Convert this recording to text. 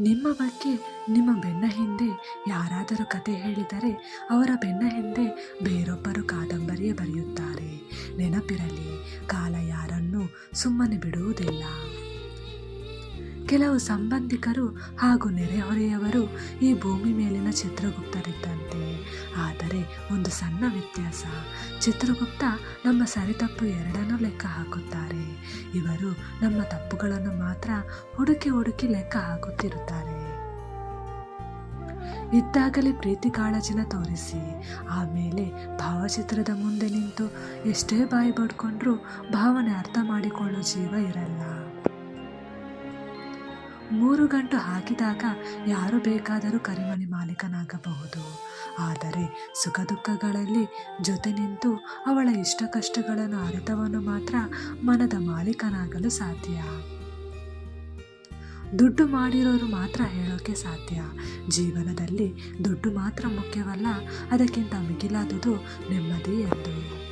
ನಿಮ್ಮ ಬಗ್ಗೆ ನಿಮ್ಮ ಬೆನ್ನ ಹಿಂದೆ ಯಾರಾದರೂ ಕತೆ ಹೇಳಿದರೆ ಅವರ ಬೆನ್ನ ಹಿಂದೆ ಬೇರೊಬ್ಬರು ಕಾದಂಬರಿಯೇ ಬರೆಯುತ್ತಾರೆ. ನೆನಪಿರಲಿ, ಕಾಲ ಯಾರನ್ನೂ ಸುಮ್ಮನೆ ಬಿಡುವುದಿಲ್ಲ. ಕೆಲವು ಸಂಬಂಧಿಕರು ಹಾಗೂ ನೆರೆಹೊರೆಯವರು ಈ ಭೂಮಿ ಮೇಲಿನ ಚಿತ್ರಗುಪ್ತರಿದ್ದಂತೆ. ಆದರೆ ಒಂದು ಸಣ್ಣ ವ್ಯತ್ಯಾಸ, ಚಿತ್ರಗುಪ್ತ ನಮ್ಮ ಸರಿತಪ್ಪು ಎರಡನ್ನೂ ಲೆಕ್ಕ ಹಾಕುತ್ತಾರೆ. ಇವರು ನಮ್ಮ ತಪ್ಪುಗಳನ್ನು ಮಾತ್ರ ಹುಡುಕಿ ಹುಡುಕಿ ಲೆಕ್ಕ ಹಾಕುತ್ತಿರುತ್ತಾರೆ. ಇದ್ದಾಗಲೇ ಪ್ರೀತಿ ಕಾಳಜಿನ ತೋರಿಸಿ ಆಮೇಲೆ ಭಾವಚಿತ್ರದ ಮುಂದೆ ನಿಂತು ಎಷ್ಟೇ ಬಾಯಿ ಬಡ್ಕೊಂಡ್ರೂ ಭಾವನೆ ಅರ್ಥ ಮಾಡಿಕೊಳ್ಳೋ ಜೀವ ಇರಲ್ಲ. ಮೂರು ಗಂಟು ಹಾಕಿದಾಗ ಯಾರು ಬೇಕಾದರೂ ಕರಿಮಣಿ ಮಾಲೀಕನಾಗಬಹುದು. ಆದರೆ ಸುಖ ದುಃಖಗಳಲ್ಲಿ ಜೊತೆ ನಿಂತು ಅವಳ ಇಷ್ಟ ಕಷ್ಟಗಳನ್ನು ಅರಿತವನು ಮಾತ್ರ ಮನದ ಮಾಲೀಕನಾಗಲು ಸಾಧ್ಯ. ದುಡ್ಡು ಮಾಡಿರೋರು ಮಾತ್ರ ಹೇಳೋಕೆ ಸಾಧ್ಯ. ಜೀವನದಲ್ಲಿ ದುಡ್ಡು ಮಾತ್ರ ಮುಖ್ಯವಲ್ಲ, ಅದಕ್ಕಿಂತ ಮಿಗಿಲಾದುದು ನೆಮ್ಮದಿ ಎಂದು.